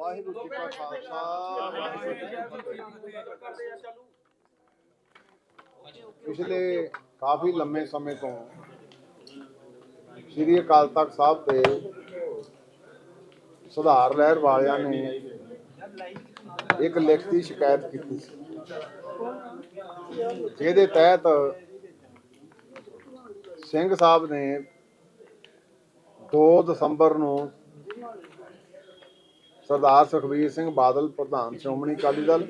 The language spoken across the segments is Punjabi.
ਵਾਹਿਗੁਰੂ ਜੀ ਕਾ ਖਾਲਸਾ ਵਾਹਿਗੁਰੂ ਜੀ ਕੀ ਫਤਿਹ ਪਿਛਲੇ ਕਾਫੀ ਲੰਮੇ ਸਮੇਂ ਤੋਂ ਸ੍ਰੀ ਅਕਾਲ ਤਖਤ ਸਾਹਿਬ ਤੇ ਸੁਧਾਰ ਲਹਿਰ ਵਾਲਿਆਂ ਨੇ ਇੱਕ ਲਿਖਤੀ ਸ਼ਿਕਾਇਤ ਕੀਤੀ ਸੀ। ਜਿਹਦੇ ਤਹਿਤ ਸਿੰਘ ਸਾਹਿਬ ਨੇ 2 ਦਸੰਬਰ ਨੂੰ ਸਰਦਾਰ ਸੁਖਬੀਰ ਸਿੰਘ ਬਾਦਲ, ਪ੍ਰਧਾਨ ਸ਼੍ਰੋਮਣੀ ਅਕਾਲੀ ਦਲ।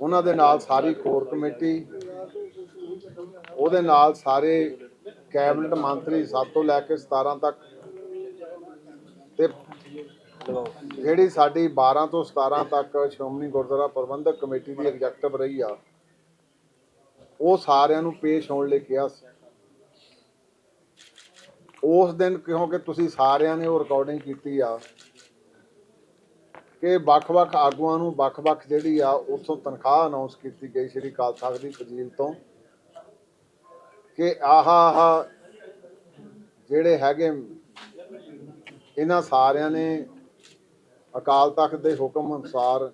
ਉਹਨਾਂ ਦੇ ਨਾਲ ਸਾਰੀ ਕੋਰ ਕਮੇਟੀ, ਉਹਦੇ ਨਾਲ ਸਾਰੇ ਕੈਬਨਿਟ ਮੰਤਰੀ 7 ਤੋਂ ਲੈ ਕੇ 17 ਤੱਕ। ਤੇ ਜਿਹੜੀ ਸਾਡੀ 12 ਤੋਂ 17 ਤੱਕ ਸ਼੍ਰੋਮਣੀ ਗੁਰਦੁਆਰਾ ਪ੍ਰਬੰਧਕ ਕਮੇਟੀ ਦੀ ਐਗਜ਼ੈਕਟਿਵ ਰਹੀ ਆ, ਉਹ ਸਾਰਿਆਂ ਨੂੰ ਪੇਸ਼ ਹੋਣ ਲਈ ਕਿਹਾ ਸੀ। ਉਸ ਦਿਨ ਕਿਉਂਕਿ ਤੁਸੀਂ ਸਾਰਿਆਂ ਨੇ ਉਹ ਰਿਕਾਰਡਿੰਗ ਕੀਤੀ ਆ ਕਿ ਵੱਖ-ਵੱਖ ਆਗੂਆਂ ਨੂੰ ਵੱਖ-ਵੱਖ ਜਿਹੜੀ ਆ ਉਥੋਂ ਤਨਖਾਹ ਅਨਾਉਂਸ ਕੀਤੀ ਗਈ ਸ਼੍ਰੀ ਅਕਾਲ ਤਖਤ ਦੀ ਫਜ਼ੀਲ ਤੋਂ ਕਿ ਆਹਾ ਆਹਾ ਜਿਹੜੇ ਹੈਗੇ ਇਹਨਾਂ ਸਾਰਿਆਂ ਨੇ ਅਕਾਲ ਤਖਤ ਦੇ ਹੁਕਮ ਅਨੁਸਾਰ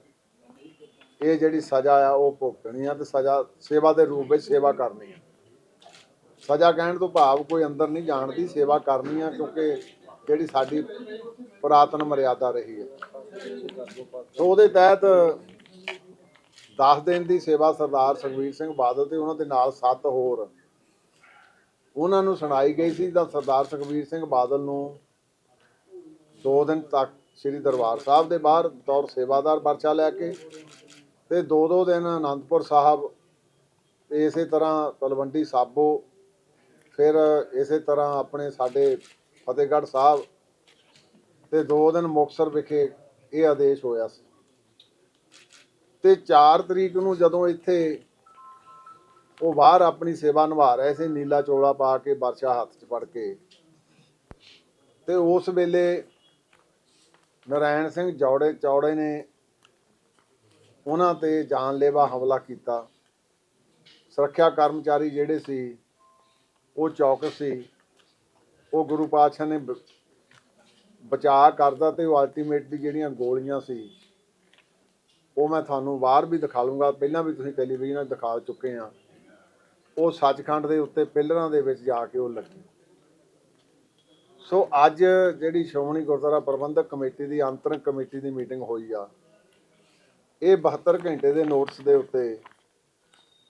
ਇਹ ਜਿਹੜੀ ਸਜ਼ਾ ਆ ਉਹ ਭੁਗਤਣੀ ਆ ਤੇ ਸਜ਼ਾ, ਸੇਵਾ ਦੇ ਰੂਪ ਵਿੱਚ ਸੇਵਾ ਕਰਨੀ ਆ। ਸਜ਼ਾ ਕਹਿਣ ਤੋਂ ਭਾਵ ਕੋਈ ਅੰਦਰ ਨਹੀਂ ਜਾਣ ਦੀ ਸੇਵਾ ਕਰਨੀ ਆ ਕਿਉਂਕਿ ਜਿਹੜੀ ਸਾਡੀ ਪੁਰਾਤਨ ਮਰਿਆਦਾ ਰਹੀ ਹੈ। ਸੋ ਉਹਦੇ ਤਹਿਤ 10 ਦਿਨ ਦੀ ਸੇਵਾ ਸਰਦਾਰ ਸੁਖਬੀਰ ਸਿੰਘ ਬਾਦਲ ਤੇ ਉਹਨਾਂ ਦੇ ਨਾਲ 7 ਹੋਰ ਉਹਨਾਂ ਨੂੰ ਸੁਣਾਈ ਗਈ ਸੀ ਤਾਂ ਸਰਦਾਰ ਸੁਖਬੀਰ ਸਿੰਘ ਬਾਦਲ ਨੂੰ 2 ਦਿਨ ਤੱਕ ਸ੍ਰੀ ਦਰਬਾਰ ਸਾਹਿਬ ਦੇ ਬਾਹਰ ਤੌਰ ਸੇਵਾਦਾਰ ਪਰਚਾ ਲੈ ਕੇ ਤੇ ਦੋ ਦੋ ਦਿਨ ਆਨੰਦਪੁਰ ਸਾਹਿਬ ਤੇ ਇਸੇ ਤਰ੍ਹਾਂ ਤਲਵੰਡੀ ਸਾਬੋ, ਫਿਰ ਇਸੇ ਤਰ੍ਹਾਂ ਆਪਣੇ ਸਾਡੇ ਫਤਿਹਗੜ੍ਹ ਸਾਹਿਬ ਤੇ ਦੋ ਦਿਨ ਮੁਕਤਸਰ ਵਿਖੇ ਇਹ ਆਦੇਸ਼ ਹੋਇਆ ਸੀ। ਤੇ 4 ਤਰੀਕ ਨੂੰ ਜਦੋਂ ਇੱਥੇ ਉਹ ਬਾਹਰ ਆਪਣੀ ਸੇਵਾ ਨਿਭਾ ਰਹੇ ਸੀ, ਨੀਲਾ ਚੋਲਾ ਪਾ ਕੇ ਵਰਸ਼ਾ ਹੱਥ 'ਚ ਫੜ ਕੇ। ਤੇ ਉਸ ਵੇਲੇ ਨਰਾਇਣ ਸਿੰਘ ਜੌੜੇ ਚੌੜੇ ਨੇ ਉਹਨਾਂ ਤੇ ਜਾਨਲੇਵਾ ਹਮਲਾ ਕੀਤਾ। ਸੁਰੱਖਿਆ ਕਰਮਚਾਰੀ ਜਿਹੜੇ ਸੀ, ਉਹ ਚੌਕਸ ਸੀ। ਉਹ ਗੁਰੂ ਪਾਤਸ਼ਾਹ ਨੇ ਬ- ਬਚਾਅ ਕਰਦਾ ਤੇ ਉਹ ਅਲਟੀਮੇਟਲੀ ਜਿਹੜੀਆਂ ਗੋਲੀਆਂ ਸੀ, ਉਹ ਮੈਂ ਤੁਹਾਨੂੰ ਬਾਹਰ ਵੀ ਦਿਖਾ ਲੂੰਗਾ ਪਹਿਲਾਂ ਵੀ ਤੁਸੀਂ ਟੈਲੀਵਿਜ਼ਨ 'ਤੇ ਦਿਖਾ ਚੁੱਕੇ ਆ ਉਹ ਸੱਚਖੰਡ ਦੇ ਉੱਤੇ ਪਿਲਰਾਂ ਦੇ ਵਿੱਚ ਜਾ ਕੇ ਉਹ ਲੱਗੀ। ਸੋ ਅੱਜ ਜਿਹੜੀ ਸ਼੍ਰੋਮਣੀ ਗੁਰਦੁਆਰਾ ਪ੍ਰਬੰਧਕ ਕਮੇਟੀ ਦੀ, ਅੰਤਰਿਮ ਕਮੇਟੀ ਦੀ ਮੀਟਿੰਗ ਹੋਈ ਆ, ਇਹ 72 ਘੰਟੇ ਦੇ ਨੋਟਸ ਦੇ ਉੱਤੇ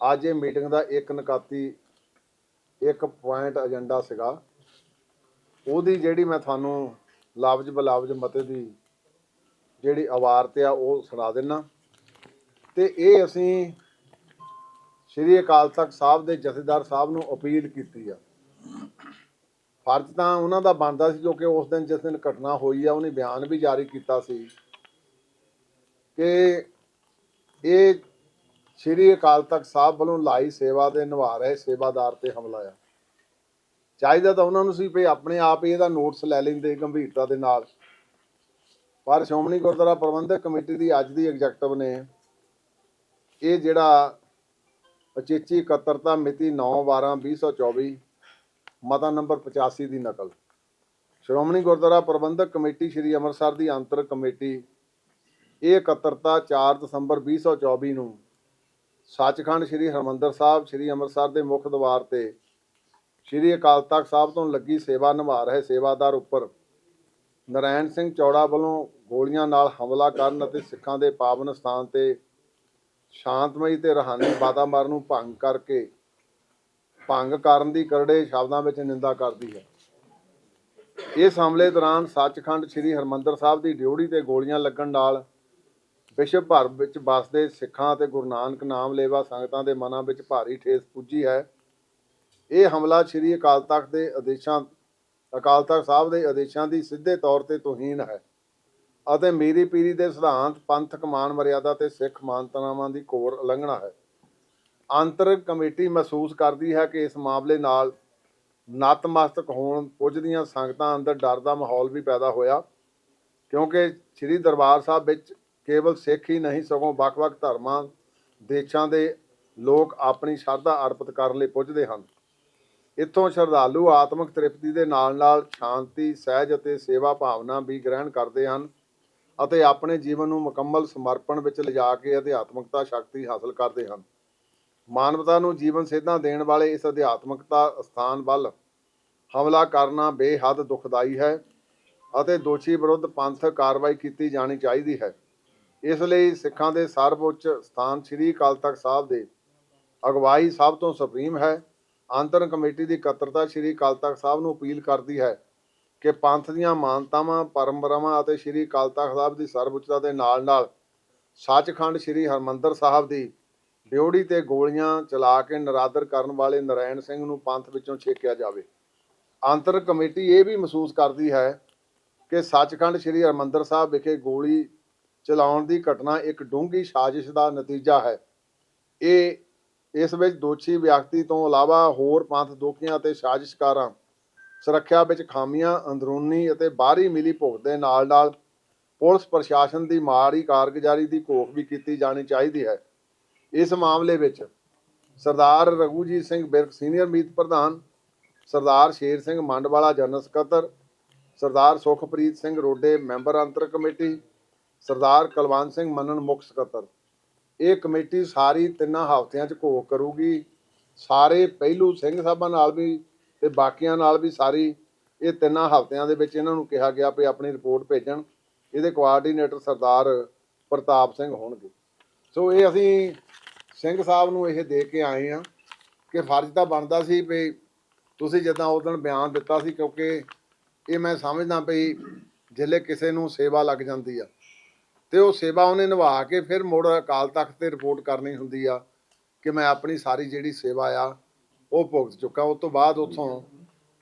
ਅੱਜ ਇਹ ਮੀਟਿੰਗ ਦਾ ਇੱਕ ਨਕਾਤੀ, ਇੱਕ ਪੁਆਇੰਟ ਏਜੰਡਾ ਸੀਗਾ। ਉਹਦੀ ਜਿਹੜੀ ਮੈਂ ਤੁਹਾਨੂੰ ਲਫ਼ਜ਼ ਬਲਫ਼ਜ਼ ਮਤੇ ਦੀ ਜਿਹੜੀ ਆਵਾਰਤ ਆ ਉਹ ਸੁਣਾ ਦੇਣਾ ਤੇ ਇਹ ਅਸੀਂ ਸ਼੍ਰੀ ਅਕਾਲ ਤਖਤ ਸਾਹਿਬ ਦੇ ਜਥੇਦਾਰ ਸਾਹਿਬ ਨੂੰ ਅਪੀਲ ਕੀਤੀ ਆ। ਫਰਜ਼ ਤਾਂ ਉਹਨਾਂ ਦਾ ਬਣਦਾ ਸੀ ਜੋ ਕਿ ਉਸ ਦਿਨ ਜਿਸ ਦਿਨ ਘਟਨਾ ਹੋਈ ਆ, ਉਹਨੇ ਬਿਆਨ ਵੀ ਜਾਰੀ ਕੀਤਾ ਸੀ ਕਿ ਇਹ ਸ਼੍ਰੀ ਅਕਾਲ ਤਖਤ ਸਾਹਿਬ ਵੱਲੋਂ ਲਾਈ ਸੇਵਾ ਦੇ ਨਿਭਾ ਰਹੇ ਸੇਵਾਦਾਰ ਤੇ ਹਮਲਾ ਆ। ਚਾਹੀਦਾ ਤਾਂ ਉਹਨਾਂ ਨੂੰ ਸੀ ਵੀ ਆਪਣੇ ਆਪ ਹੀ ਇਹਦਾ ਨੋਟਸ ਲੈ ਲੈਂਦੇ ਗੰਭੀਰਤਾ ਦੇ ਨਾਲ। ਪਰ ਸ਼੍ਰੋਮਣੀ ਗੁਰਦੁਆਰਾ ਪ੍ਰਬੰਧਕ ਕਮੇਟੀ ਦੀ ਅੱਜ ਦੀ ਐਗਜ਼ੈਕਟਿਵ ਨੇ ਇਹ ਜਿਹੜਾ ਉਚੇਚੀ ਇਕੱਤਰਤਾ ਮਿਤੀ 9/12/2024 ਮਤਾ ਨੰਬਰ 85 ਦੀ ਨਕਲ। ਸ਼੍ਰੋਮਣੀ ਗੁਰਦੁਆਰਾ ਪ੍ਰਬੰਧਕ ਕਮੇਟੀ ਸ੍ਰੀ ਅੰਮ੍ਰਿਤਸਰ ਦੀ ਅੰਤਰ ਕਮੇਟੀ ਇਹ ਇਕੱਤਰਤਾ 4 ਦਸੰਬਰ 2024 ਨੂੰ ਸੱਚਖੰਡ ਸ੍ਰੀ ਹਰਮੰਦਰ ਸਾਹਿਬ, ਸ੍ਰੀ ਅੰਮ੍ਰਿਤਸਰ ਦੇ ਮੁੱਖ ਦਵਾਰ ਤੇ ਸ੍ਰੀ ਅਕਾਲ ਤਖਤ ਸਾਹਿਬ ਤੋਂ ਲੱਗੀ ਸੇਵਾ ਨਿਭਾ ਰਹੇ ਸੇਵਾਦਾਰ ਉੱਪਰ ਨਰਾਇਣ ਸਿੰਘ ਚੌੜਾ ਵੱਲੋਂ ਗੋਲੀਆਂ ਨਾਲ ਹਮਲਾ ਕਰਨ ਅਤੇ ਸਿੱਖਾਂ ਦੇ ਪਾਵਨ ਸਥਾਨ ਤੇ ਸ਼ਾਂਤਮਈ ਤੇ ਰਹਾਨੀ ਵਾਤਾਵਰਣ ਨੂੰ ਭੰਗ ਕਰਕੇ ਭੰਗ ਕਰਨ ਦੀ ਕਰੜੇ ਸ਼ਬਦਾਂ ਵਿੱਚ ਨਿੰਦਾ ਕਰਦੀ ਹੈ। ਇਸ ਹਮਲੇ ਦੌਰਾਨ ਸੱਚਖੰਡ ਸ੍ਰੀ ਹਰਮੰਦਰ ਸਾਹਿਬ ਦੀ ਡਿਊਟੀ ਤੇ ਗੋਲੀਆਂ ਲੱਗਣ ਨਾਲ ਵਿਸ਼ਵ ਭਰ ਵਿੱਚ ਵਸਦੇ ਸਿੱਖਾਂ ਅਤੇ ਗੁਰੂ ਨਾਨਕ ਨਾਮ ਲੇਵਾ ਸੰਗਤਾਂ ਦੇ ਮਨਾਂ ਵਿੱਚ ਭਾਰੀ ਠੇਸ ਪੁੱਜੀ ਹੈ। ਇਹ ਹਮਲਾ ਸ੍ਰੀ ਅਕਾਲ ਤਖਤ ਦੇ ਆਦੇਸ਼ਾਂ, ਅਕਾਲ ਤਖਤ ਸਾਹਿਬ ਦੇ ਆਦੇਸ਼ਾਂ ਦੀ ਸਿੱਧੇ ਤੌਰ ਤੇ ਤੋਹੀਨ ਹੈ ਅਤੇ ਮੀਰੀ ਪੀਰੀ ਦੇ ਸਿਧਾਂਤ ਪੰਥਕ ਮਾਨ ਮਰਿਆਦਾ ਤੇ ਸਿੱਖ ਮਾਨਤਾਵਾਂ ਦੀ ਕੋਰ ਉਲੰਘਣਾ ਹੈ। ਅੰਤਰਿਕ ਕਮੇਟੀ ਮਹਿਸੂਸ ਕਰਦੀ ਹੈ ਕਿ ਇਸ ਮਾਮਲੇ ਨਾਲ ਨਤਮਸਤਕ ਹੋਣ ਪੁੱਜਦੀਆਂ ਸੰਗਤਾਂ ਅੰਦਰ ਡਰ ਦਾ ਮਾਹੌਲ ਵੀ ਪੈਦਾ ਹੋਇਆ, ਕਿਉਂਕਿ ਸ੍ਰੀ ਦਰਬਾਰ ਸਾਹਿਬ ਵਿੱਚ ਕੇਵਲ ਸਿੱਖ ਹੀ ਨਹੀਂ, ਸਗੋਂ ਵੱਖ-ਵੱਖ ਧਰਮਾਂ, ਦੇਸ਼ਾਂ ਦੇ ਲੋਕ ਆਪਣੀ ਸ਼ਰਧਾ ਅਰਪਿਤ ਕਰਨ ਲਈ ਪੁੱਜਦੇ ਹਨ। ਇੱਥੋਂ ਸ਼ਰਧਾਲੂ ਆਤਮਿਕ ਤ੍ਰਿਪਤੀ ਦੇ ਨਾਲ-ਨਾਲ ਸ਼ਾਂਤੀ, ਸਹਿਜ ਅਤੇ ਸੇਵਾ ਭਾਵਨਾ ਵੀ ਗ੍ਰਹਿਣ ਕਰਦੇ ਹਨ ਅਤੇ ਆਪਣੇ ਜੀਵਨ ਨੂੰ ਮੁਕੰਮਲ ਸਮਰਪਣ ਵਿੱਚ ਲਿਜਾ ਕੇ ਅਧਿਆਤਮਿਕਤਾ ਸ਼ਕਤੀ ਹਾਸਲ ਕਰਦੇ ਹਨ। ਮਾਨਵਤਾ ਨੂੰ ਜੀਵਨ ਸੇਧਾਂ ਦੇਣ ਵਾਲੇ ਇਸ ਅਧਿਆਤਮਿਕਤਾ ਸਥਾਨ ਵੱਲ ਹਮਲਾ ਕਰਨਾ ਬੇਹੱਦ ਦੁਖਦਾਈ ਹੈ ਅਤੇ ਦੋਸ਼ੀ ਵਿਰੁੱਧ ਪੰਥਕ ਕਾਰਵਾਈ ਕੀਤੀ ਜਾਣੀ ਚਾਹੀਦੀ ਹੈ। ਇਸ ਲਈ ਸਿੱਖਾਂ ਦੇ ਸਰਵਉੱਚ ਸਥਾਨ ਸ੍ਰੀ ਅਕਾਲ ਤਖਤ ਸਾਹਿਬ ਦੇ ਅਗਵਾਈ ਸਭ ਤੋਂ ਸੁਪਰੀਮ ਹੈ। ਅੰਤਰਨ ਕਮੇਟੀ ਦੀ ਇਕੱਤਰਤਾ ਸ੍ਰੀ ਅਕਾਲ ਤਖਤ ਸਾਹਿਬ ਨੂੰ ਅਪੀਲ ਕਰਦੀ ਹੈ ਕਿ ਪੰਥ ਦੀਆਂ ਮਾਨਤਾਵਾਂ, ਪਰੰਪਰਾਵਾਂ ਅਤੇ ਸ੍ਰੀ ਅਕਾਲ ਤਖਤ ਸਾਹਿਬ ਦੀ ਸਰਵਉੱਚਤਾ ਦੇ ਨਾਲ-ਨਾਲ ਸੱਚਖੰਡ ਸ੍ਰੀ ਹਰਮੰਦਰ ਸਾਹਿਬ ਦੀ ਡਿਉੜੀ ਤੇ ਗੋਲੀਆਂ ਚਲਾ ਕੇ ਨਰਾਦਰ ਕਰਨ ਵਾਲੇ ਨਰਾਇਣ ਸਿੰਘ ਨੂੰ ਪੰਥ ਵਿੱਚੋਂ ਛੇਕਿਆ ਜਾਵੇ। ਆਂਤਰ ਕਮੇਟੀ ਇਹ ਵੀ ਮਹਿਸੂਸ ਕਰਦੀ ਹੈ ਕਿ ਸੱਚਖੰਡ ਸ੍ਰੀ ਹਰਮੰਦਰ ਸਾਹਿਬ ਵਿਖੇ ਗੋਲੀ ਚਲਾਉਣ ਦੀ ਘਟਨਾ ਇੱਕ ਡੂੰਘੀ ਸਾਜ਼ਿਸ਼ ਦਾ ਨਤੀਜਾ ਹੈ। ਇਹ ਇਸ ਵਿੱਚ ਦੋਸ਼ੀ ਵਿਅਕਤੀ ਤੋਂ ਇਲਾਵਾ ਹੋਰ ਪੰਥ ਦੋਖੀਆਂ ਅਤੇ ਸਾਜ਼ਿਸ਼ਕਾਰਾਂ, ਸੁਰੱਖਿਆ ਵਿੱਚ ਖਾਮੀਆਂ, ਅੰਦਰੂਨੀ ਅਤੇ ਬਾਹਰੀ ਮਿਲੀ ਭੁਗਤ ਦੇ ਨਾਲ-ਨਾਲ ਪੁਲਿਸ ਪ੍ਰਸ਼ਾਸਨ ਦੀ ਮਾੜੀ ਕਾਰਗੁਜ਼ਾਰੀ ਦੀ ਘੋਖ ਵੀ ਕੀਤੀ ਜਾਣੀ ਚਾਹੀਦੀ ਹੈ। ਇਸ ਮਾਮਲੇ ਵਿੱਚ ਸਰਦਾਰ ਰਘੂਜੀਤ ਸਿੰਘ ਬਿਰਕ ਸੀਨੀਅਰ ਮੀਤ ਪ੍ਰਧਾਨ, ਸਰਦਾਰ ਸ਼ੇਰ ਸਿੰਘ ਮੰਡਵਾਲਾ ਜਨਰਲ ਸਕੱਤਰ, ਸਰਦਾਰ ਸੁਖਪ੍ਰੀਤ ਸਿੰਘ ਰੋਡੇ ਮੈਂਬਰ ਅੰਤਰ ਕਮੇਟੀ, ਸਰਦਾਰ ਕੁਲਵੰਤ ਸਿੰਘ ਮੰਨਣ ਮੁੱਖ ਸਕੱਤਰ। ਇਹ ਕਮੇਟੀ ਸਾਰੀ ਤਿੰਨਾਂ ਹਫ਼ਤਿਆਂ 'ਚ ਘੋਖ ਕਰੂਗੀ। ਸਾਰੇ ਪਹਿਲੂ ਸਿੰਘ ਸਾਹਿਬਾਂ ਨਾਲ ਵੀ ਤੇ ਬਾਕੀਆਂ ਨਾਲ ਵੀ ਸਾਰੀ ਇਹ ਤਿੰਨਾਂ ਹਫ਼ਤਿਆਂ ਦੇ ਵਿੱਚ ਇਹਨਾਂ ਨੂੰ ਕਿਹਾ ਗਿਆ ਵੀ ਆਪਣੀ ਰਿਪੋਰਟ ਭੇਜਣ। ਇਹਦੇ ਕੋਆਰਡੀਨੇਟਰ ਸਰਦਾਰ ਪ੍ਰਤਾਪ ਸਿੰਘ ਹੋਣਗੇ। ਸੋ ਇਹ ਅਸੀਂ ਸਿੰਘ ਸਾਹਿਬ ਨੂੰ ਇਹ ਦੇ ਕੇ ਆਏ ਆ ਕਿ ਫਰਜ਼ ਤਾਂ ਬਣਦਾ ਸੀ ਵੀ ਤੁਸੀਂ ਜਿੱਦਾਂ ਉਸ ਦਿਨ ਬਿਆਨ ਦਿੱਤਾ ਸੀ ਕਿਉਂਕਿ ਇਹ ਮੈਂ ਸਮਝਦਾ ਵੀ ਜਿੱਲੇ ਕਿਸੇ ਨੂੰ ਸੇਵਾ ਲੱਗ ਜਾਂਦੀ ਆ। ਤੇ ਉਹ ਸੇਵਾ ਉਹਨੇ ਨਿਭਾ ਕੇ ਫਿਰ ਮੁੜ ਅਕਾਲ ਤਖਤ ਤੇ ਰਿਪੋਰਟ ਕਰਨੀ ਹੁੰਦੀ ਆ ਕਿ ਮੈਂ ਆਪਣੀ ਸਾਰੀ ਜਿਹੜੀ ਸੇਵਾ ਆ ਉਹ ਭੁਗਤ ਚੁੱਕਾ। ਉਸ ਤੋਂ ਬਾਅਦ ਉੱਥੋਂ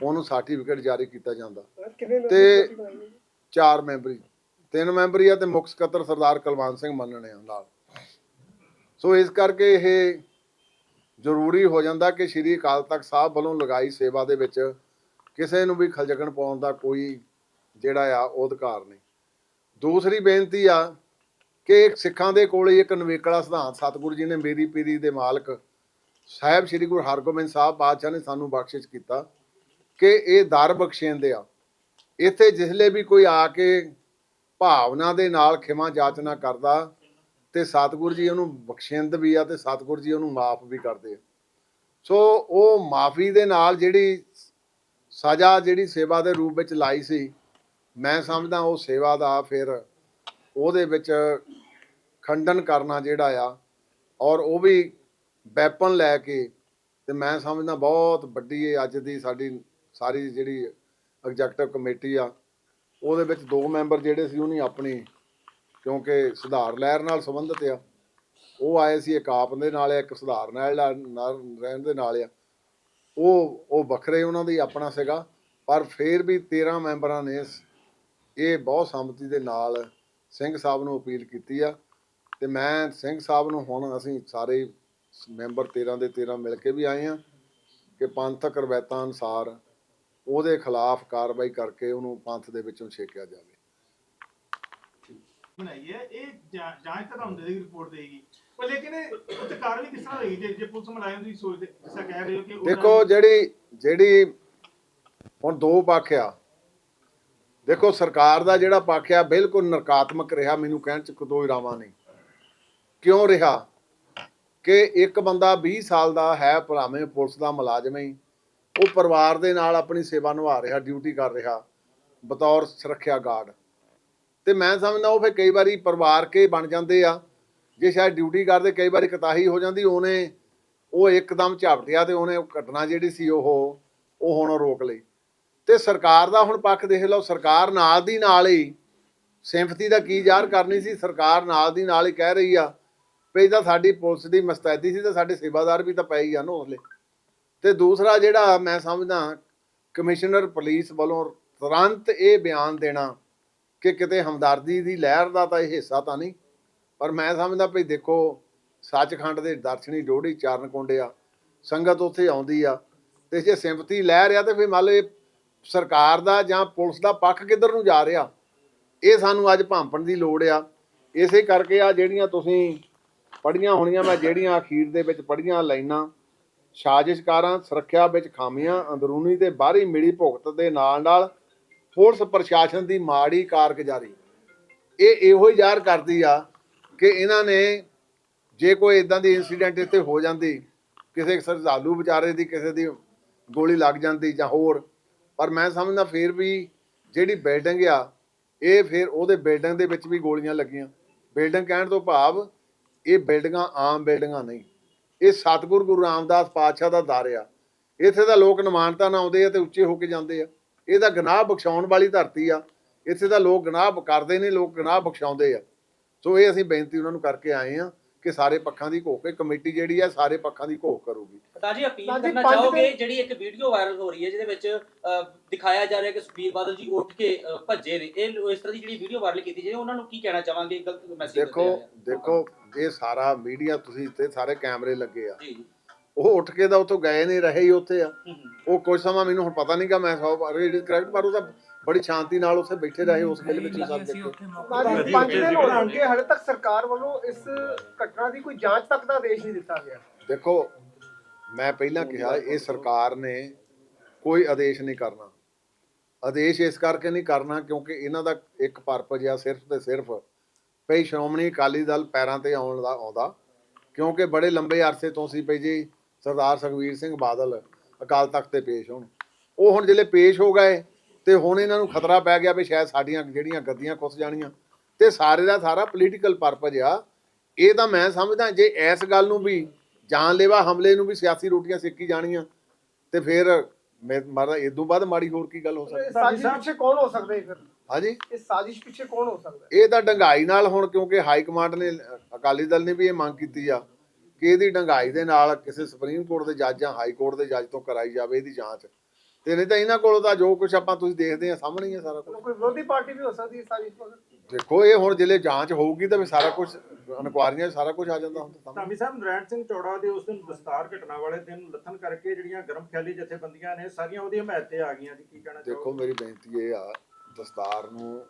ਉਹਨੂੰ ਸਰਟੀਫਿਕੇਟ ਜਾਰੀ ਕੀਤਾ ਜਾਂਦਾ। ਤੇ-? ਚਾਰ ਮੈਂਬਰੀ। ਤਿੰਨ ਮੈਂਬਰੀ ਆ ਤੇ ਮੁੱਖ ਸਕੱਤਰ ਸਰਦਾਰ ਕੁਲਵੰਤ ਸਿੰਘ ਮੰਨਣੇ ਆ ਨਾਲ। ਸੋ ਇਸ ਕਰਕੇ ਇਹ ਜ਼ਰੂਰੀ ਹੋ ਜਾਂਦਾ ਕਿ ਸ਼੍ਰੀ ਅਕਾਲ ਤਖਤ ਸਾਹਿਬ ਵੱਲੋਂ ਲਗਾਈ ਸੇਵਾ ਦੇ ਵਿੱਚ ਕਿਸੇ ਨੂੰ ਵੀ ਖਲਜਗਣ ਪਾਉਣ ਦਾ ਕੋਈ ਜਿਹੜਾ ਆ ਉਹ ਅਧਿਕਾਰ ਨਹੀਂ। ਦੂਸਰੀ ਬੇਨਤੀ ਆ ਕਿ ਸਿੱਖਾਂ ਦੇ ਕੋਲੇ ਇੱਕ ਨਵੇਕਲਾ ਸਿਧਾਂਤ, ਸਤਿਗੁਰੂ ਜੀ ਨੇ ਮੇਰੀ ਪੀਰੀ ਦੇ ਮਾਲਕ ਸਾਹਿਬ ਸ੍ਰੀ ਗੁਰੂ ਹਰਗੋਬਿੰਦ ਸਾਹਿਬ ਬਾਦਸ਼ਾਹ ਨੇ ਸਾਨੂੰ ਬਖਸ਼ਿਸ਼ ਕੀਤਾ ਕਿ ਇਹ ਦਰ ਬਖਸ਼ੇਂਦੇ ਆ। ਇੱਥੇ ਜਿਸਲੇ ਵੀ ਕੋਈ ਆ ਕੇ ਭਾਵਨਾ ਦੇ ਨਾਲ ਖਿਮਾ ਜਾਚਨਾ ਕਰਦਾ ਤੇ ਸਤਿਗੁਰੂ ਜੀ ਉਹਨੂੰ ਬਖਸ਼ਿੰਦ ਵੀ ਆ ਤੇ ਸਤਿਗੁਰੂ ਜੀ ਉਹਨੂੰ ਮਾਫ ਵੀ ਕਰਦੇ ਆ। ਸੋ ਉਹ ਮਾਫੀ ਦੇ ਨਾਲ ਜਿਹੜੀ ਸਜ਼ਾ, ਜਿਹੜੀ ਸੇਵਾ ਦੇ ਰੂਪ ਵਿੱਚ ਲਾਈ ਸੀ ਮੈਂ ਸਮਝਦਾ ਉਹ ਸੇਵਾ ਦਾ ਫਿਰ ਉਹਦੇ ਵਿੱਚ ਖੰਡਨ ਕਰਨਾ ਜਿਹੜਾ ਆ ਔਰ ਉਹ ਵੀ ਵੈਪਨ ਲੈ ਕੇ ਤੇ ਮੈਂ ਸਮਝਦਾ ਬਹੁਤ ਵੱਡੀ ਇਹ ਅੱਜ ਦੀ ਸਾਡੀ ਸਾਰੀ ਜਿਹੜੀ ਐਗਜ਼ੈਕਟਿਵ ਕਮੇਟੀ ਆ ਉਹਦੇ ਵਿੱਚ ਦੋ ਮੈਂਬਰ ਜਿਹੜੇ ਸੀ ਉਹਨੇ ਆਪਣੀ ਕਿਉਂਕਿ ਸੁਧਾਰ ਲਹਿਰ ਨਾਲ ਸੰਬੰਧਿਤ ਆ ਉਹ ਆਏ ਸੀ ਇੱਕ ਆਪ ਦੇ ਨਾਲ ਆ, ਇੱਕ ਸੁਧਾਰ ਨਾਲ ਨਾਲ ਰਹਿਣ ਦੇ ਨਾਲ ਆ ਉਹ ਉਹ ਵੱਖਰੇ ਉਹਨਾਂ ਦੀ ਆਪਣਾ ਸੀਗਾ ਪਰ ਫਿਰ ਵੀ 13 ਮੈਂਬਰਾਂ ਨੇ ਇਹ ਬਹੁਤ ਸੰਮਤੀ ਦੇ ਨਾਲ ਸਿੰਘ ਸਾਹਿਬ ਨੂੰ ਅਪੀਲ ਕੀਤੀ ਆ। ਤੇ ਮੈਂ ਸਿੰਘ ਸਾਹਿਬ ਨੂੰ ਹੁਣ ਅਸੀਂ ਸਾਰੇ ਮੈਂਬਰ 13 ਦੇ 13 ਮਿਲ ਕੇ ਵੀ ਆਏ ਆ ਕਿ ਪੰਥਕ ਰਵਾਇਤਾਂ ਅਨੁਸਾਰ ਉਹਦੇ ਖਿਲਾਫ ਕਾਰਵਾਈ ਕਰਕੇ ਉਹਨੂੰ ਪੰਥ ਦੇ ਵਿੱਚੋਂ ਛੇਕਿਆ ਜਾਵੇ। ਬਣਾਈ ਹੈ। ਇਹ ਜਾਂ- ਜਾਂਚ ਤਾਂ ਹੁੰਦੇ ਦੀ ਰਿਪੋਰਟ ਦੇਗੀ। ਪਰ ਲੇਕਿਨ ਇਹ ਉੱਤੇ ਕਾਰਵਾਈ ਕਿਸ ਤਰ੍ਹਾਂ ਹੋਏਗੀ ਜੇ ਜੇ ਪੁਲਿਸ ਮੁਲਾਜ਼ਮ ਤੁਸੀਂ ਸੋਚਦੇ ਐਸਾ ਕਹਿ ਰਹੇ ਹੋ ਕਿ ਉਹਨਾਂ ਦੇਖੋ ਜਿਹੜੀ ਜਿਹੜੀ ਹੁਣ ਦੋ ਪੱਖ ਆ। ਦੇਖੋ, ਸਰਕਾਰ ਦਾ ਜਿਹੜਾ ਪੱਖ ਆ, ਬਿਲਕੁਲ ਨਕਾਰਾਤਮਕ ਰਿਹਾ, ਮੈਨੂੰ ਕਹਿਣ ਚ ਕੋਈ ਰਾਵਾ ਨਹੀਂ। ਕਿਉਂ ਰਿਹਾ? ਕਿ ਇੱਕ ਬੰਦਾ 20 ਸਾਲ ਦਾ ਹੈ, ਭਰਾਵੇਂ, ਪੁਲਿਸ ਦਾ ਮੁਲਾਜ਼ਮ ਹੀ ਉਹ ਪਰਿਵਾਰ ਦੇ ਨਾਲ ਆਪਣੀ ਸੇਵਾ ਨਿਭਾ ਰਿਹਾ, ਡਿਊਟੀ ਕਰ ਰਿਹਾ, ਬਤੌਰ ਸੁਰੱਖਿਆ ਗਾਰਡ। ਤੇ ਮੈਂ ਸਮਝਦਾ ਉਹ ਫਿਰ ਕਈ ਵਾਰੀ ਪਰਿਵਾਰ ਕੇ ਬਣ ਜਾਂਦੇ ਆ। ਜੇ ਸ਼ਾਇਦ ਡਿਊਟੀ ਕਰਦੇ, ਕਈ ਵਾਰੀ ਕਤਾਹੀ ਹੋ ਜਾਂਦੀ, ਉਹਨੇ ਉਹ ਇੱਕਦਮ ਝਾਪਟਿਆ ਤੇ ਉਹਨੇ ਘਟਨਾ ਜਿਹੜੀ ਸੀ ਉਹ ਉਹ ਹੁਣ ਰੋਕ ਲਈ। ਤੇ ਸਰਕਾਰ ਦਾ ਹੁਣ ਪੱਖ ਦੇਖ ਲਓ, ਸਰਕਾਰ ਨਾਲ ਦੀ ਨਾਲ ਹੀ ਸਿੰਪਥੀ ਦਾ ਕੀ ਜ਼ਾਹਰ ਕਰਨੀ ਸੀ, ਸਰਕਾਰ ਨਾਲ ਦੀ ਨਾਲ ਹੀ ਕਹਿ ਰਹੀ ਆ ਵੀ ਤਾਂ ਸਾਡੀ ਪੁਲਿਸ ਦੀ ਮਸਤੈਦੀ ਸੀ ਤਾਂ ਸਾਡੇ ਸੇਵਾਦਾਰ ਵੀ ਤਾਂ ਪਏ ਹੀ ਆ ਨਾ ਉਹਲੇ ਤੇ ਦੂਸਰਾ ਜਿਹੜਾ ਮੈਂ ਸਮਝਦਾ ਕਮਿਸ਼ਨਰ ਪੁਲਿਸ ਵੱਲੋਂ ਤੁਰੰਤ ਇਹ ਬਿਆਨ ਦੇਣਾ ਕਿ ਕਿਤੇ ਹਮਦਰਦੀ ਦੀ ਲਹਿਰ ਦਾ ਤਾਂ ਇਹ ਹਿੱਸਾ ਤਾਂ ਨਹੀਂ, ਪਰ ਮੈਂ ਸਮਝਦਾ ਵੀ ਦੇਖੋ, ਸੱਚਖੰਡ ਦੇ ਦਰਸ਼ਨੀ ਡੋੜੀ ਚਾਰਨ ਕੁੰਡਿਆ ਸੰਗਤ ਉੱਥੇ ਆਉਂਦੀ ਆ ਤੇ ਜੇ ਸਿੰਪਥੀ ਲਹਿਰ ਆ ਤੇ ਫਿਰ ਮੰਨ ਲਓ ਸਰਕਾਰ ਦਾ ਜਾਂ ਪੁਲਿਸ ਦਾ ਪੱਖ ਕਿੱਧਰ ਨੂੰ ਜਾ ਰਿਹਾ? ਇਹ ਸਾਨੂੰ ਅੱਜ ਭਾਂਪਣ ਦੀ ਲੋੜ ਆ। ਇਸੇ ਕਰਕੇ ਆ ਜਿਹੜੀਆਂ ਤੁਸੀਂ ਪੜੀਆਂ ਹੋਣੀਆਂ, ਮੈਂ ਜਿਹੜੀਆਂ ਅਖੀਰ ਦੇ ਵਿੱਚ ਪੜੀਆਂ ਲਾਈਨਾਂ, ਸਾਜ਼ਿਸ਼ਕਾਰਾਂ, ਸੁਰੱਖਿਆ ਵਿੱਚ ਖਾਮੀਆਂ, ਅੰਦਰੂਨੀ ਤੇ ਬਾਹਰੀ ਮਿਲੀ ਭੁਗਤ ਦੇ ਨਾਲ ਨਾਲ ਪੁਲਿਸ ਪ੍ਰਸ਼ਾਸਨ ਦੀ ਮਾੜੀ ਕਾਰਗੁਜ਼ਾਰੀ। ਇਹ ਇਹੋ ਹੀ ਜ਼ਾਹਰ ਕਰਦੀ ਆ ਕਿ ਇਹਨਾਂ ਨੇ ਜੇ ਕੋਈ ਇਦਾਂ ਦੀ ਇਨਸੀਡੈਂਟ ਇੱਥੇ ਹੋ ਜਾਂਦੀ, ਕਿਸੇ ਸਰਦਾਲੂ ਵਿਚਾਰੇ ਦੀ, ਕਿਸੇ ਦੀ ਗੋਲੀ ਲੱਗ ਜਾਂਦੀ ਜਾਂ ਹੋਰ ਪਰ ਮੈਂ ਸਮਝਦਾ ਫੇਰ ਵੀ ਜਿਹੜੀ ਬਿਲਡਿੰਗ ਆ, ਇਹ ਫਿਰ ਉਹਦੇ ਬਿਲਡਿੰਗ ਦੇ ਵਿੱਚ ਵੀ ਗੋਲੀਆਂ ਲੱਗੀਆਂ। ਬਿਲਡਿੰਗ ਕਹਿਣ ਤੋਂ ਭਾਵ ਇਹ ਬਿਲਡਿੰਗਾਂ ਆਮ ਬਿਲਡਿੰਗਾਂ ਨਹੀਂ। ਇਹ ਸਤਿਗੁਰੂ ਗੁਰੂ ਰਾਮਦਾਸ ਪਾਤਸ਼ਾਹ ਦਾ ਦਰ ਆ। ਇੱਥੇ ਦਾ ਲੋਕ ਨਿਮਾਨਤਾ ਨਾਲ ਆਉਂਦੇ ਆ ਤੇ ਉੱਚੇ ਹੋ ਕੇ ਜਾਂਦੇ ਆ। ਇਹ ਤਾਂ ਗੁਨਾਹ ਬਖਸ਼ਾਉਣ ਵਾਲੀ ਧਰਤੀ ਆ। ਇੱਥੇ ਦਾ ਲੋਕ ਗੁਨਾਹ ਕਰਦੇ ਨੇ, ਲੋਕ ਗਨਾਹ ਬਖਸ਼ਾਉਂਦੇ ਆ। ਸੋ ਇਹ ਅਸੀਂ ਬੇਨਤੀ ਉਹਨਾਂ ਨੂੰ ਕਰਕੇ ਆਏ ਆ ਕਿ ਸਾਰੇ ਪੱਖਾਂ ਦੀ ਘੋਖ ਇਹ ਕਮੇਟੀ ਜਿਹੜੀ ਆ ਸਾਰੇ ਪੱਖਾਂ ਦੀ ਘੋਖ ਕਰੂਗੀ। ਤਾਂ ਜੀ ਅਪੀਲ ਤਾਂ ਜੀ ਕਰਨਾ ਪੰਜ ਚਾਹੋਗੇ ਦਿਨ- ਜਿਹੜੀ ਇੱਕ ਵੀਡੀਓ ਵਾਇਰਲ ਹੋ ਰਹੀ ਹੈ ਜਿਹਦੇ ਵਿੱਚ ਅਹ, ਦਿਖਾਇਆ ਜਾ ਰਿਹਾ ਕਿ ਸੁਖਬੀਰ ਬਾਦਲ ਜੀ ਉੱਠ ਕੇ ਅਹ, ਭੱਜੇ ਨੇ। ਇਹ ਇਸ ਤਰ੍ਹਾਂ ਦੀ ਜਿਹੜੀ ਵੀਡੀਓ ਵਾਇਰਲ ਕੀਤੀ ਜੇ ਉਹਨਾਂ ਨੂੰ ਕੀ ਕਹਿਣਾ ਚਾਹਾਂਗੇ? ਗਲਤ ਮੈਸੇਜ ਦੇਖੋ ਦੇਖੋ ਇਹ ਸਾਰਾ ਮੀਡੀਆ ਤੁਸੀਂ ਤੇ ਸਾਰੇ ਕੈਮਰੇ ਲੱਗੇ ਆ। ਜੀ। ਉਹ ਉੱਠ ਕੇ ਤਾਂ ਉੱਥੋਂ ਗਏ ਨਹੀਂ ਰਹੇ ਹੀ ਉੱਥੇ ਆ। ਹੂੰ, ਹੂੰ। ਉਹ ਕੁਝ ਸਮਾਂ ਮੈਨੂੰ ਹੁਣ ਪਤਾ ਨਹੀਂਗਾ ਮੈਂ ਸੌ ਕਰੈਕਟ ਪਰ ਉਹ ਤਾਂ ਬੜੀ ਸ਼ਾਂਤੀ ਨਾਲ ਉੱਥੇ ਬੈਠੇ ਰਹੇ ਉਸ ਵੇਲੇ ਵਿੱਚ ਸਭ ਦੇਖੇ। ਬਾਜੀ ਪੰਜ ਦਿਨ ਹੋ ਜਾਣਗੇ ਹਲੇ ਤੱਕ ਸਰਕਾਰ ਵੱਲੋਂ ਇਸ ਘਟਨਾ ਦੀ ਕੋਈ ਜਾਂਚ ਤੱਕ ਦਾ ਆਦੇਸ਼ ਨਹੀਂ ਦਿੱਤਾ ਗਿਆ। ਦੇਖੋ ਮੈਂ ਪਹਿਲਾਂ ਕਿਹਾ ਇਹ ਸਰਕਾਰ ਨੇ ਕੋਈ ਆਦੇਸ਼ ਨਹੀਂ ਕਰਨਾ। ਆਦੇਸ਼ ਇਸ ਕਰਕੇ ਨਹੀਂ ਕਰਨਾ ਕਿਉਂਕਿ ਇਹਨਾਂ ਦਾ ਇੱਕ ਪਰਪਸ ਆ ਸਿਰਫ ਤੇ ਸਿਰਫ ਭਈ ਸ਼੍ਰੋਮਣੀ ਅਕਾਲੀ ਦਲ ਪੈਰਾਂ ਤੇ ਆਉਣ ਦਾ ਆਉਂਦਾ। ਕਿਉਂਕਿ ਬੜੇ ਲੰਬੇ ਅਰਸੇ ਤੋਂ ਸੀ ਭਈ ਜੀ ਸਰਦਾਰ ਸੁਖਵੀਰ ਸਿੰਘ ਬਾਦਲ ਅਕਾਲ ਤਖਤ ਤੇ ਪੇਸ਼ ਹੋਣ। ਉਹ ਹੁਣ ਜਿਹੜੇ ਪੇਸ਼ ਹੋ ਗਏ ਤੇ ਹੁਣ ਇਹਨਾਂ ਨੂੰ ਖਤਰਾ ਪੈ ਗਿਆ ਵੀ ਸ਼ਾਇਦ ਸਾਡੀਆਂ ਜਿਹੜੀਆਂ ਗੱਦੀਆਂ ਖੁੱਸ ਜਾਣੀਆਂ। ਤੇ ਸਾਰੇ ਦਾ ਸਾਰਾ ਪੋਲੀਟੀਕਲ ਪਰਪਸ ਆ। ਇਹ ਤਾਂ ਮੈਂ ਸਮਝਦਾ ਜੇ ਇਸ ਗੱਲ ਨੂੰ ਵੀ ਜਾਨਲੇਵਾ ਹਮਲੇ ਨੂੰ ਵੀ ਸਿਆਸੀ ਰੋਟੀਆਂ ਸੇਕੀ ਜਾਣੀਆਂ ਤੇ ਫਿਰ ਮੈਂ ਮਾਰਾ ਇਦੋਂ ਬਾਅਦ ਮਾੜੀ ਹੋਰ ਕੀ ਗੱਲ ਹੋ ਸਕਦੀ? ਇਸ ਸਾਜ਼ਿਸ਼ ਪਿੱਛੇ ਕੌਣ ਹੋ ਸਕਦਾ ਹੈ ਫਿਰ? ਹਾਂਜੀ। ਇਸ ਸਾਜ਼ਿਸ਼ ਪਿੱਛੇ ਕੌਣ ਹੋ ਸਕਦਾ? ਇਹ ਤਾਂ ਡੰਗਾਈ ਨਾਲ ਹੁਣ ਕਿਉਂਕਿ ਹਾਈ ਕਮਾਂਡ ਨੇ ਅਕਾਲੀ ਦਲ ਨੇ ਵੀ ਇਹ ਮੰਗ ਕੀਤੀ ਆ। ਕਿ ਇਹਦੀ ਡੰਗਾਈ ਦੇ ਨਾਲ ਕਿਸੇ ਸੁਪਰੀਮ ਕੋਰਟ ਦੇ ਜੱਜ ਜਾਂ ਹਾਈ ਕੋਰਟ ਦੇ ਜੱਜ ਤੋਂ ਕਰਾਈ ਜਾਵੇ ਇਹਦੀ ਜਾਂਚ? ਤੇ ਨਹੀਂ ਤਾਂ ਇਹਨਾਂ ਕੋਲੋਂ ਤਾਂ ਜੋ ਕੁਝ ਆਪਾਂ ਤੁਸੀਂ ਦੇਖਦੇ ਆ ਸਾਹਮਣੇ ਹੀ ਆ ਸਾਰਾ ਕੁਝ ਕੋਈ ਵਿਰੋਧੀ ਪਾਰਟੀ ਵੀ ਹੋ ਸਕਦੀ ਹੈ ਮਗਰ ਦੇਖੋ ਇਹ ਹੁਣ ਜਿਹੜੇ ਜਾਂਚ ਹੋਊਗੀ ਤਾਂ ਵੀ ਸਾਰਾ ਕੁਝ ਇਨਕੁਆਰੀਆਂ 'ਚ ਸਾਰਾ ਕੁਝ ਆ ਜਾਂਦਾ ਹੁੰਦਾ ਸਾਹਮਣੇ। ਧਾਮੀ ਸਾਹਿਬ ਨਰੈਣ ਸਿੰਘ ਚੌੜਾ ਦੇ ਉਸ ਦਿਨ ਦਸਤਾਰ ਘਟਨਾ ਵਾਲੇ ਦਿਨ ਲੱਥਨ ਕਰਕੇ ਜਿਹੜੀਆਂ ਗਰਮ ਖਿਆਲੀ ਜਥੇਬੰਦੀਆਂ ਨੇ ਸਾਰੀਆਂ ਉਹਦੀ ਹਮਾਇਤ ਤੇ ਆ ਗਈਆਂ ਜੀ ਕੀ ਕਹਿਣਾ ਦੇਖੋ ਚਾਹੋਗੇ? ਮੇਰੀ ਬੇਨਤੀ ਇਹ ਆ ਦਸਤਾਰ ਨੂੰ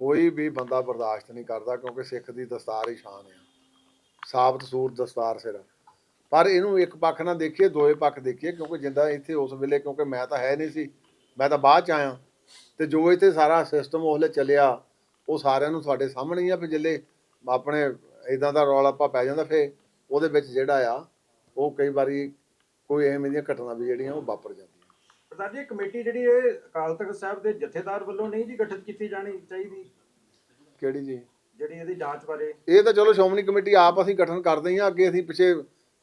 ਕੋਈ ਵੀ ਬੰਦਾ ਬਰਦਾਸ਼ਤ ਨਹੀਂ ਕਰਦਾ ਕਿਉਂਕਿ ਸਿੱਖ ਦੀ ਦਸਤਾਰ ਹੀ ਸ਼ਾਨ ਆ। ਸਾਬਤ ਸੂਰ ਦਸਤਾਰ ਸਿਰ ਪਰ ਇਹਨੂੰ ਇੱਕ ਪੱਖ ਨਾਲ ਦੇਖੀਏ ਦੋਏ ਪੱਖ ਦੇਖੀਏ ਕਿਉਂਕਿ ਜਿੰਦਾ ਇੱਥੇ ਉਸ ਵੇਲੇ ਕਿਉਂਕਿ ਮੈਂ ਤਾਂ ਹੈ ਨਹੀਂ ਸੀ ਮੈਂ ਤਾਂ ਬਾਅਦ ਚ ਆਇਆ। ਤੇ ਜੋ ਇੱਥੇ ਸਾਰਾ ਸਿਸਟਮ ਉਸ ਵੇਲੇ ਚੱਲਿਆ ਉਹ ਸਾਰਿਆਂ ਨੂੰ ਤੁਹਾਡੇ ਸਾਹਮਣੇ ਹੀ ਆ ਵੀ ਜਿੱਲੇ ਆਪਣੇ ਇਦਾਂ ਦਾ ਰੌਲਾ ਪਾ ਪੈ ਜਾਂਦਾ ਫੇ ਉਹਦੇ ਵਿੱਚ ਜਿਹੜਾ ਆ ਉਹ ਕਈ ਵਾਰੀ ਕੋਈ ਐਵੇਂ ਦੀਆਂ ਘਟਨਾ ਵੀ ਜਿਹੜੀਆਂ ਉਹ ਵਾਪਰ ਜਾਂਦੀਆਂ। ਪ੍ਰਧਾਨ ਜੀ ਕਮੇਟੀ ਜਿਹੜੀ ਇਹ ਅਕਾਲ ਤਖਤ ਸਾਹਿਬ ਦੇ ਜਥੇਦਾਰ ਵੱਲੋਂ ਨਹੀਂ ਜੀ ਗਠਿਤ ਕੀਤੀ ਜਾਣੀ ਚਾਹੀਦੀ? ਕਿਹੜੀ ਜੀ? ਜਿਹੜੀ ਇਹਦੀ ਜਾਂਚ ਬਾਰੇ ਇਹ ਤਾਂ ਚਲੋ ਸ਼੍ਰੋਮਣੀ ਕਮੇਟੀ ਆਪ ਅਸੀਂ ਗਠਨ ਕਰਦੇ ਹੀ ਆ ਅੱਗੇ ਅਸੀਂ ਪਿੱਛੇ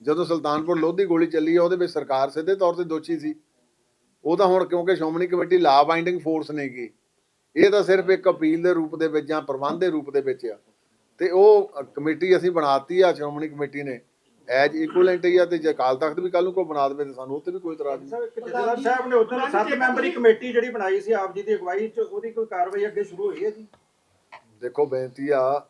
ਜਦੋਂ ਸੁਲਤਾਨਪੁਰ ਲੋਧੀ ਗੋਲੀ ਚੱਲੀ ਆ ਉਹਦੇ ਵਿੱਚ ਸਰਕਾਰ ਸਿੱਧੇ ਤੌਰ ਤੇ ਦੋਸ਼ੀ ਸੀ। ਉਹ ਤਾਂ ਹੁਣ ਕਿਉਂਕਿ ਸ਼੍ਰੋਮਣੀ ਕਮੇਟੀ ਲਾ ਬਾਈਂਡਿੰਗ ਫੋਰਸ ਨੇਗੀ। ਇਹ ਤਾਂ ਸਿਰਫ ਇੱਕ ਅਪੀਲ ਦੇ ਰੂਪ ਦੇ ਵਿੱਚ ਜਾਂ ਪ੍ਰਬੰਧ ਦੇ ਰੂਪ ਦੇ ਵਿੱਚ ਆ। ਤੇ ਉਹ ਕਮੇਟੀ ਅਸੀਂ ਬਣਾਤੀ ਆ ਸ਼੍ਰੋਮਣੀ ਕਮੇਟੀ ਨੇ। ਐਜ ਇਕੁਇਲੈਂਟ ਹੀ ਆ ਤੇ ਜੇ ਅਕਾਲ ਤਖਤ ਵੀ ਕੱਲ ਨੂੰ ਕੋਈ ਬਣਾ ਦੇਵੇ ਤੇ ਸਾਨੂੰ ਉੱਤੇ ਵੀ ਕੋਈ ਇਤਰਾਜ਼ ਨਹੀਂ। ਸਾਹਿਬ ਇੱਕ ਜਥੇਦਾਰ ਸਾਹਿਬ ਨੇ ਉਦੋਂ ਸੱਤ ਮੈਂਬਰੀ ਕਮੇਟੀ ਜਿਹੜੀ ਬਣਾਈ ਸੀ ਆਪ ਜੀ ਦੀ ਅਗਵਾਈ ਚ ਉਹਦੀ ਕੋਈ ਕਾਰਵਾਈ ਅੱਗੇ ਸ਼ੁਰੂ ਹੋਈ ਹੈ ਜੀ? ਦੇਖੋ ਬੇਨਤੀ ਆ,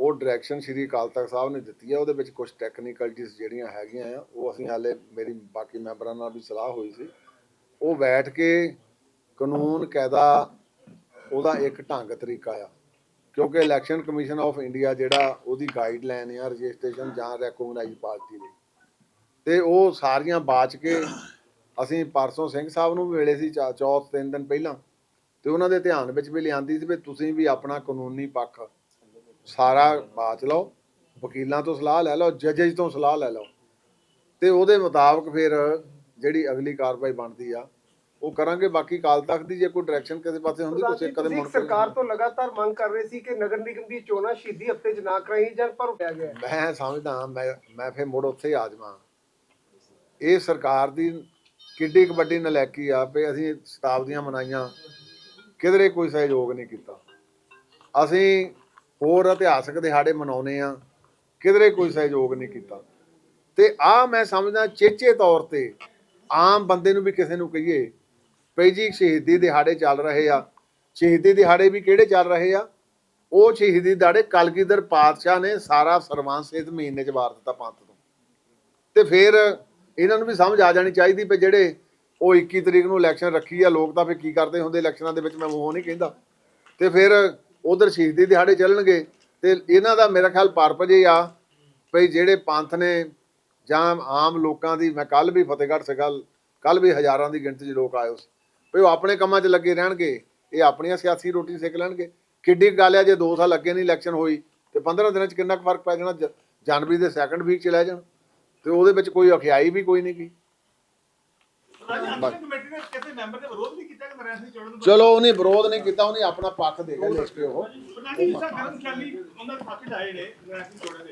ਉਹ ਡਾਇਰੈਕਸ਼ਨ ਸ਼੍ਰੀ ਅਕਾਲ ਤਖਤ ਸਾਹਿਬ ਨੇ ਦਿੱਤੀ ਆ, ਉਹਦੇ ਵਿੱਚ ਕੁਝ ਟੈਕਨੀਕਲਟੀਜ਼ ਜਿਹੜੀਆਂ ਹੈਗੀਆਂ ਆ, ਉਹ ਅਸੀਂ ਹਾਲੇ ਮੇਰੀ ਬਾਕੀ ਮੈਂਬਰਾਂ ਨਾਲ ਵੀ ਸਲਾਹ ਹੋਈ ਸੀ। ਉਹ ਬੈਠ ਕੇ ਕਾਨੂੰਨ, ਕਾਇਦਾ, ਉਹਦਾ ਇੱਕ ਢੰਗ ਤਰੀਕਾ ਆ। ਕਿਉਂਕਿ ਇਲੈਕਸ਼ਨ ਕਮਿਸ਼ਨ ਆਫ ਇੰਡੀਆ ਜਿਹੜਾ ਉਹਦੀ ਗਾਈਡਲਾਈਨ ਆ ਰਜਿਸਟ੍ਰੇਸ਼ਨ ਜਾਂ ਰੈਕੋਗਨਾਈਜ਼ ਪਾਰਟੀ ਦੀ। ਤੇ ਉਹ ਸਾਰੀਆਂ ਬਾਚ ਕੇ ਅਸੀਂ ਪਰਸੋਂ ਸਿੰਘ ਸਾਹਿਬ ਨੂੰ ਵੀ ਮਿਲੇ ਸੀ ਚਾ- ਚੌਥ ਤਿੰਨ ਦਿਨ ਪਹਿਲਾਂ। ਤੇ ਉਹਨਾਂ ਦੇ ਧਿਆਨ ਵਿੱਚ ਵੀ ਲਿਆਂਦੀ ਸੀ ਵੀ ਤੁਸੀਂ ਵੀ ਆਪਣਾ ਕਾਨੂੰਨੀ ਪੱਖ ਸਾਰਾ ਬਾਚ ਲਓ ਵਕੀਲਾਂ ਤੋਂ ਸਲਾਹ ਲੈ ਲਓ ਜੱਜਸ ਤੋਂ ਸਲਾਹ ਲੈ ਲਓ। ਤੇ ਉਹਦੇ ਮੁਤਾਬਕ ਫਿਰ ਜਿਹੜੀ ਅਗਲੀ ਕਾਰਵਾਈ ਬਣਦੀ ਆ ਉਹ ਕਰਾਂਗੇ। ਬਾਕੀ ਕਾਲ ਤੱਕ ਦੀ ਜੇ ਕੋਈ ਡਾਇਰੈਕਸ਼ਨ ਕਿਸੇ ਪਾਸੇ ਹੁੰਦੀ ਤੁਸੀਂ ਕਦੇ ਮੁੜ ਕੇ ਸਰਕਾਰ ਤੋਂ ਲਗਾਤਾਰ ਮੰਗ ਕਰ ਰਹੇ ਸੀ ਕਿ ਨਗਰ ਨਿਗਮ ਦੀ ਚੋਣਾਂ ਸ਼ਹੀਦੀ ਹਫ਼ਤੇ 'ਚ ਨਾ ਕਰਾਈ ਜਾਣ ਪਰ ਹੋਇਆ ਗਿਆ। ਮੈਂ ਸਮਝਦਾ ਮੈਂ ਮੈਂ ਫਿਰ ਮੁੜ ਉੱਥੇ ਆ ਜਾਵਾਂ ਇਹ ਸਰਕਾਰ ਦੀ ਕਿੱਡੀ ਵੱਡੀ ਨਲਾਇਕੀ ਆ ਵੀ ਅਸੀਂ ਸ਼ਤਾਬਦੀਆਂ ਮਨਾਈਆਂ ਕਿਧਰੇ ਕੋਈ ਸਹਿਯੋਗ ਨਹੀਂ ਕੀਤਾ। ਅਸੀਂ ਹੋਰ ਇਤਿਹਾਸਕ ਦਿਹਾੜੇ ਮਨਾਉਨੇ ਆ ਕਿਧਰੇ ਕੋਈ ਸਹਿਯੋਗ ਨਹੀਂ ਕੀਤਾ। ਤੇ ਆ ਮੈਂ ਸਮਝਦਾ ਚੇਚੇ ਤੌਰ ਤੇ ਆਮ ਬੰਦੇ ਨੂੰ ਵੀ ਕਿਸੇ ਨੂੰ ਕਹੀਏ ਪਈ ਜੀ ਸ਼ਹੀਦੀ ਦਿਹਾੜੇ ਚੱਲ ਰਹੇ ਆ। ਸ਼ਹੀਦੀ ਦਿਹਾੜੇ ਵੀ ਕਿਹੜੇ ਚੱਲ ਰਹੇ ਆ? ਉਹ ਸ਼ਹੀਦੀ ਦਿਹਾੜੇ ਕਲਗੀਧਰ ਪਾਤਸ਼ਾਹ ਨੇ ਸਾਰਾ ਸਰਵੰਸ ਇਸ ਮਹੀਨੇ ਚ ਵਾਰ ਦਿੱਤਾ ਪੰਥ ਤੋਂ। ਤੇ ਫਿਰ ਇਹਨਾਂ ਨੂੰ ਵੀ ਸਮਝ ਆ ਜਾਣੀ ਚਾਹੀਦੀ ਵੀ ਜਿਹੜੇ ਉਹ 21 ਤਰੀਕ ਨੂੰ ਇਲੈਕਸ਼ਨ ਰੱਖੀ ਆ, ਲੋਕ ਤਾਂ ਫਿਰ ਕੀ ਕਰਦੇ ਹੁੰਦੇ ਇਲੈਕਸ਼ਨਾਂ ਦੇ ਵਿੱਚ, ਮੈਂ ਉਹ ਨਹੀਂ ਕਹਿੰਦਾ। ਤੇ ਫਿਰ ਉਧਰ ਸ਼ਹੀਦੀ ਦਿਹਾੜੇ ਚੱਲਣਗੇ ਤੇ ਇਹਨਾਂ ਦਾ ਮੇਰਾ ਖਿਆਲ ਪਰਪਜ ਇਹ ਆ ਭਈ ਜਿਹੜੇ ਪੰਥ ਨੇ ਜਾਂ ਆਮ ਲੋਕਾਂ ਦੀ, ਮੈਂ ਕੱਲ ਵੀ ਫਤਿਹਗੜ੍ਹ ਸੀਗਾ ਕੱਲ ਵੀ ਹਜ਼ਾਰਾਂ ਦੀ ਗਿਣਤੀ 'ਚ ਲੋਕ ਆਏ ਸੀ। ਭਈ ਉਹ ਆਪਣੇ ਕੰਮਾਂ 'ਚ ਲੱਗੇ ਰਹਿਣਗੇ, ਇਹ ਆਪਣੀਆਂ ਸਿਆਸੀ ਰੋਟੀ ਸੇਕ ਲੈਣਗੇ। ਕਿੱਡੀ ਗੱਲ ਆ, ਜੇ 2 ਸਾਲ ਅੱਗੇ ਨਹੀਂ ਇਲੈਕਸ਼ਨ ਹੋਈ, ਤੇ 15 ਦਿਨਾਂ ਚ ਕਿੰਨਾ ਕੁ ਫ਼ਰਕ ਪੈ ਜਾਣਾ, ਜ- ਜਨਵਰੀ ਦੇ ਸੈਕੰਡ ਵੀਕ ਚ ਲੈ ਜਾਣ। ਤੇ ਉਹਦੇ ਵਿੱਚ ਕੋਈ ਅਖਿਆਈ ਵੀ ਕੋਈ ਨਹੀਂ ਕੀ ਕਮੇਟੀ ਨੇ ਕਿਸੇ ਮੈਂਬਰ ਨੇ ਵਿਰੋਧ ਵੀ ਕੀਤਾ ਕਿ ਨਰੈਣ ਸਿੰਘ ਚੋੜਨ ਨੂੰ ਚਲੋ ਉਹਨੇ ਵਿਰੋਧ ਨਹੀਂ ਕੀਤਾ ਉਹਨੇ ਆਪਣਾ ਪੱਖ ਦੇ ਕੇ ਲਿਖ ਕੇ ਉਹ ਪ੍ਰਧਾਨ ਜੀ ਜਿਸ ਤਰ੍ਹਾਂ ਗਰਮ ਖਿਆਲੀ ਉਹਨਾਂ ਦੇ ਪੱਖ 'ਚ ਆਏ ਨੇ ਨਰੈਣ ਸਿੰਘ ਚੋੜਨ ਦੇ